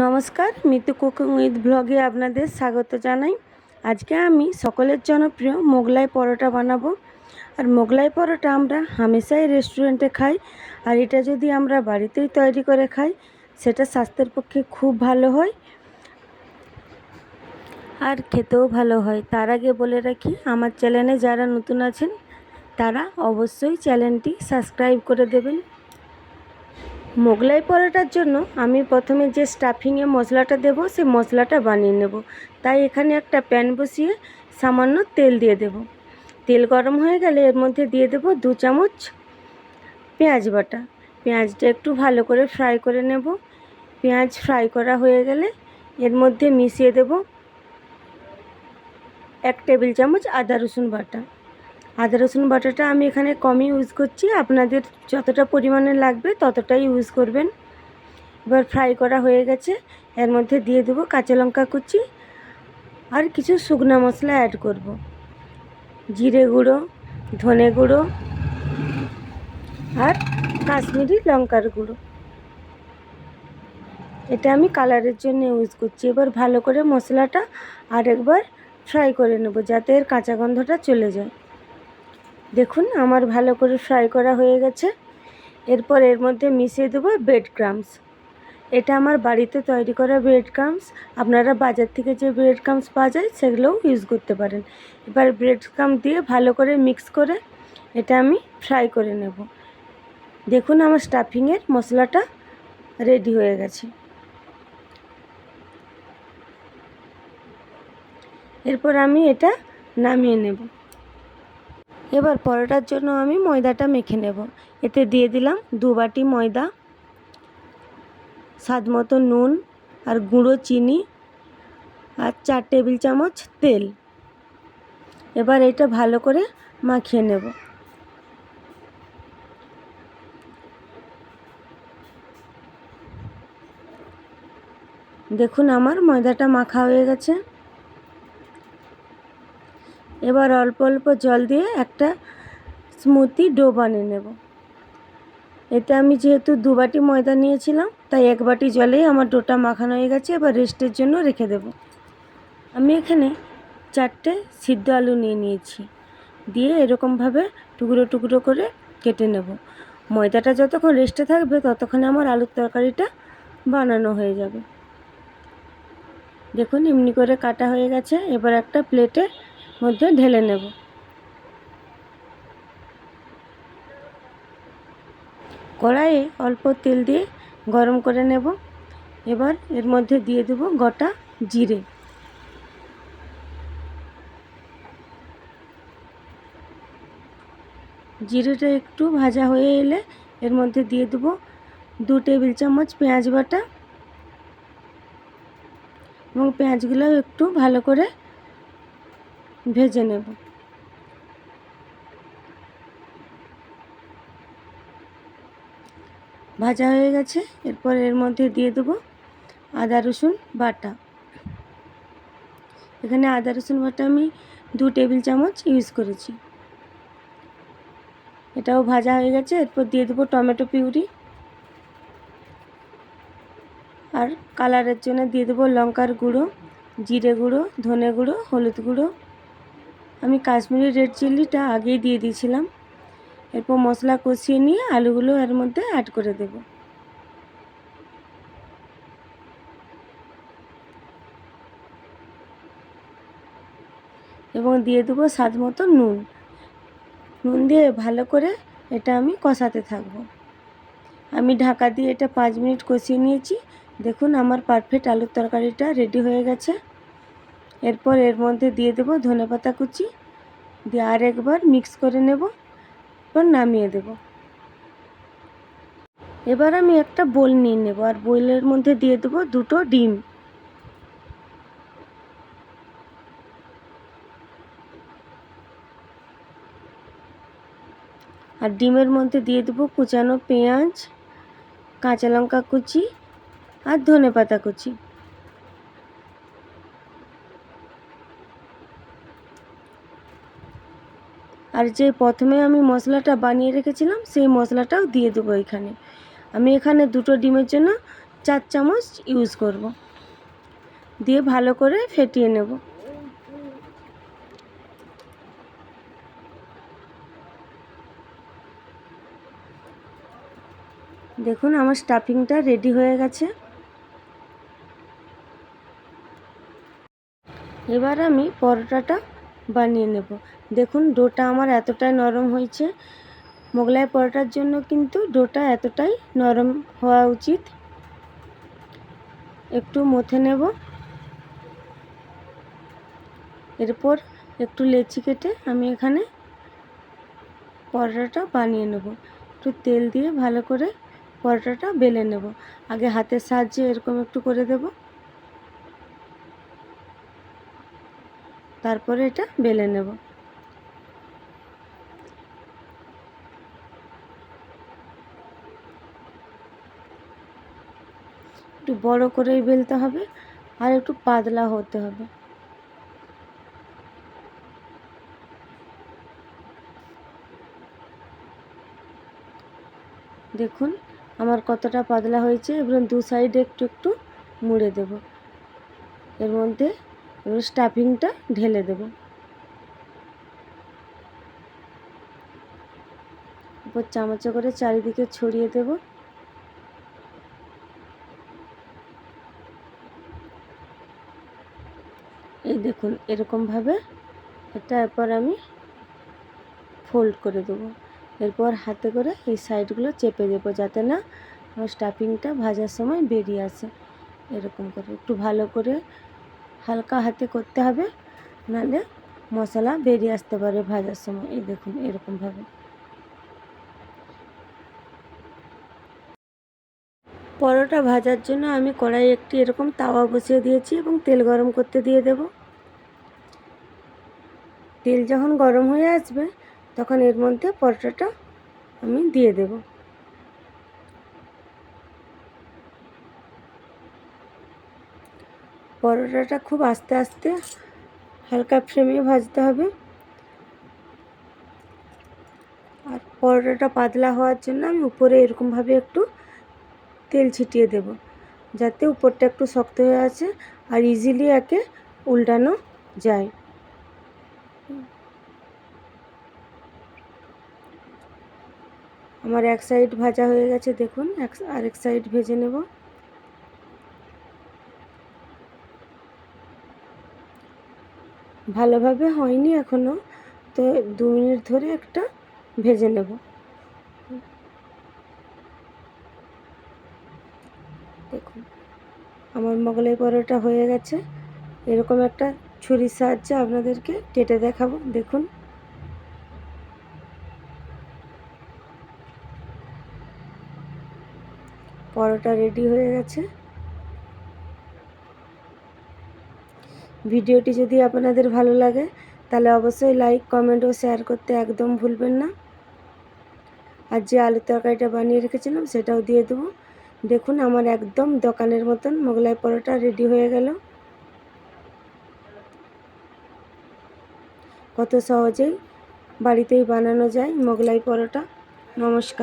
নমস্কার, Mitu cooking with ব্লগে আপনাদের স্বাগত জানাই। আজকে আমি সকলের জনপ্রিয় মোগলাই পরোটা বানাবো। আর মোগলাই পরোটা আমরা হামেশাই রেস্টুরেন্টে খাই, আর এটা যদি আমরা বাড়িতেই তৈরি করে খাই, সেটা স্বাস্থ্যের পক্ষে খুব ভালো হয়। আর খেতেও ভালো হয়। তার আগে বলে রাখি, আমার চ্যানেলে যারা নতুন আছেন, তারা অবশ্যই চ্যানেলটি সাবস্ক্রাইব করে দেবেন। মোগলাই পরোটার জন্য আমি প্রথমে যে স্টাফিংয়ে মশলাটা দেব, সেই মশলাটা বানিয়ে নেব। তাই এখানে একটা প্যান বসিয়ে সামান্য তেল দিয়ে দেব। তেল গরম হয়ে গেলে এর মধ্যে দিয়ে দেব দু চামচ পেঁয়াজ বাটা। পেঁয়াজটা একটু ভালো করে ফ্রাই করে নেব। পেঁয়াজ ফ্রাই করা হয়ে গেলে এর মধ্যে মিশিয়ে দেব এক টেবিল চামচ আদা রসুন বাটা। আদা, রসুন বাটাটা আমি এখানে কমই ইউজ করছি। আপনাদের যতটা পরিমাণে লাগবে ততটাই ইউজ করবেন। এবার ফ্রাই করা হয়ে গেছে। এর মধ্যে দিয়ে দেবো কাঁচা লঙ্কা কুচি আর কিছু শুকনো মশলা অ্যাড করব। জিরে গুঁড়ো, ধনে গুঁড়ো আর কাশ্মীরি লঙ্কার গুঁড়ো। এটা আমি কালারের জন্য ইউজ করছি। এবার ভালো করে মশলাটা আরেকবার ফ্রাই করে নেব যাতে এর কাঁচা গন্ধটা চলে যায়। দেখুন, আমার ভালো করে ফ্রাই করা হয়ে গেছে। এরপর এর মধ্যে মিশিয়ে দেবো ব্রেড ক্রামস এটা আমার বাড়িতে তৈরি করা ব্রেড ক্রামস আপনারা বাজার থেকে যে ব্রেড ক্রামস পাওয়া যায়, সেগুলোও ইউজ করতে পারেন। এবার ব্রেড ক্রাম দিয়ে ভালো করে মিক্স করে এটা আমি ফ্রাই করে নেব। দেখুন, আমার স্টাফিংয়ের মশলাটা রেডি হয়ে গেছে। এরপর আমি এটা নামিয়ে নেব। এবার পরোটার জন্য আমি ময়দাটা মেখে নেব। এতে দিয়ে দিলাম দু বাটি ময়দা, স্বাদ মতো নুন আর গুঁড়ো চিনি আর চার টেবিল চামচ তেল। এবার এটা ভালো করে মাখিয়ে নেব। দেখুন আমার ময়দাটা মাখা হয়ে গেছে। এবার অল্প অল্প জল দিয়ে একটা স্মুতি ডো বানিয়ে নেব। এতে আমি যেহেতু দু বাটি ময়দা নিয়েছিলাম, তাই এক বাটি জলেই আমার ডোটা মাখানো হয়ে গেছে, এবার রেস্টের জন্য রেখে দেব। আমি এখানে চারটে সিদ্ধ আলু নিয়ে নিয়েছি, দিয়ে এরকমভাবে টুকরো টুকরো করে কেটে নেব। ময়দাটা যতক্ষণ রেস্টে থাকবে, ততক্ষণে আমার আলুর তরকারিটা বানানো হয়ে যাবে। দেখুন, এমনি করে কাটা হয়ে গেছে, এবার একটা প্লেটে মধ্যে ঢেলে নেব। কড়াইয়ে অল্প তেল দিয়ে গরম করে নেব। এবার এর মধ্যে দিয়ে দেব গোটা জিরে। জিরেটা একটু ভাজা হয়ে এলে এর মধ্যে দিয়ে দেবো দু টেবিল চামচ পেঁয়াজ বাটা। এবং পেঁয়াজগুলো একটু ভালো করে ভেজে নেব। ভাজা হয়ে গেছে। এরপর এর মধ্যে দিয়ে দেবো আদা, রসুন বাটা। এখানে আদা, রসুন বাটা আমি দু টেবিল চামচ ইউজ করেছি। এটাও ভাজা হয়ে গেছে। এরপর দিয়ে দেবো টমেটো পিউরি। আর কালারের জন্য দিয়ে দেবো লঙ্কার গুঁড়ো, জিরে গুঁড়ো, ধনে গুঁড়ো, হলুদ গুঁড়ো। আমি কাশ্মীরি রেড চিল্লিটা আগেই দিয়ে দিয়েছিলাম। এরপর মশলা কষিয়ে নিয়ে আলুগুলো এর মধ্যে অ্যাড করে দেব। এবং দিয়ে দেবো স্বাদ মতো নুন। নুন দিয়ে ভালো করে এটা আমি কষাতে থাকব। আমি ঢাকা দিয়ে এটা পাঁচ মিনিট কষিয়ে নিয়েছি। দেখুন আমার পারফেক্ট আলুর তরকারিটা রেডি হয়ে গেছে। এরপর এর মধ্যে দিয়ে দেবো ধনে পাতা কুচি। দিয়ে আর একবার মিক্স করে নেব, এবার নামিয়ে দেব। এবার আমি একটা বোল নিয়ে নেব, আর বোলের মধ্যে দিয়ে দেবো দুটো ডিম। আর ডিমের মধ্যে দিয়ে দেবো কুচানো পেঁয়াজ, কাঁচা লঙ্কা কুচি, আর ধনে পাতা কুচি। আর যে প্রথমে আমি মশলাটা বানিয়ে রেখেছিলাম, সেই মশলাটাও দিয়ে দেবো এখানে। আমি এখানে দুটো ডিমের জন্য চার চামচ ইউজ করব। দিয়ে ভালো করে ফেটিয়ে নেব। দেখুন, আমার স্টাফিংটা রেডি হয়ে গেছে। এবার আমি পরোটাটা বানিয়ে নেব। দেখুন, ডোটা আমার এতটাই নরম হয়েছে। মোগলাই পরোটার জন্য কিন্তু ডোটা এতটাই নরম হওয়া উচিত। একটু মথে নেব। এরপর একটু লেচি কেটে আমি এখানে পরোটাটা বানিয়ে নেব। একটু তেল দিয়ে ভালো করে পরোটাটা বেলে নেব। আগে হাতের সাহায্যে এরকম একটু করে দেব। তারপরে এটা বেলে নেব। একটু বড় করেই বেলতে হবে, আর একটু পাতলা হতে হবে। দেখুন, আমার কতটা পাতলা হয়েছে, এবার দু সাইডে একটু একটু মুড়ে দেব। এর মধ্যে এবার স্টাফিংটা ঢেলে দেব। উপর চামচে করে চারিদিকে ছড়িয়ে দেব। এই দেখুন, এরকমভাবে এটা এরপর আমি ফোল্ড করে দেবো। এরপর হাতে করে এই সাইডগুলো চেপে দেবো যাতে না আমার স্টাফিংটা ভাজার সময় বেরিয়ে আসে। এরকম করে, একটু ভালো করে হালকা হাতে করতে হবে, নাহলে মশলা বেরিয়ে আসতে পারে ভাজার সময়। এই দেখুন এরকমভাবে পরোটা ভাজার জন্য আমি কড়াই একটি এরকম তাওয়া বসিয়ে দিয়েছি এবং তেল গরম করতে দিয়ে দেব। তেল যখন গরম হয়ে আসবে, তখন এর মধ্যে পরোটাটা আমি দিয়ে দেব। পরোটাটা খুব আস্তে আস্তে হালকা ফ্লেমে ভাজতে হবে। আর পরোটাটা পাতলা হওয়ার জন্য আমি উপরে এরকমভাবে একটু তেল ছিটিয়ে দেব, যাতে উপরটা একটু শক্ত হয়ে আছে আর ইজিলি একে উল্টানো যায়। আমার এক সাইড ভাজা হয়ে গেছে, দেখুন, এক, আরেক সাইড ভেজে নেব। ভালোভাবে হয়নি এখনও তো দু মিনিট ধরে একটা ভেজে নেব। দেখুন, আমার মোগলাই পরোটা হয়ে গেছে। এরকম একটা ছুরির সাহায্যে আপনাদেরকে কেটে দেখাবো, দেখুন। পরোটা রেডি হয়ে গেছে। ভিডিওটি যদি আপনাদের ভালো লাগে, তাহলে অবশ্যই লাইক কমেন্ট ও শেয়ার করতে একদম ভুলবেন না। আর যে আলুর তরকারিটা বানিয়ে রেখেছিলাম, সেটাও দিয়ে দেবো। দেখুন, আমার একদম দোকানের মতন মোগলাই পরোটা রেডি হয়ে গেল। কত সহজেই বাড়িতেই বানানো যায় মোগলাই পরোটা। নমস্কার।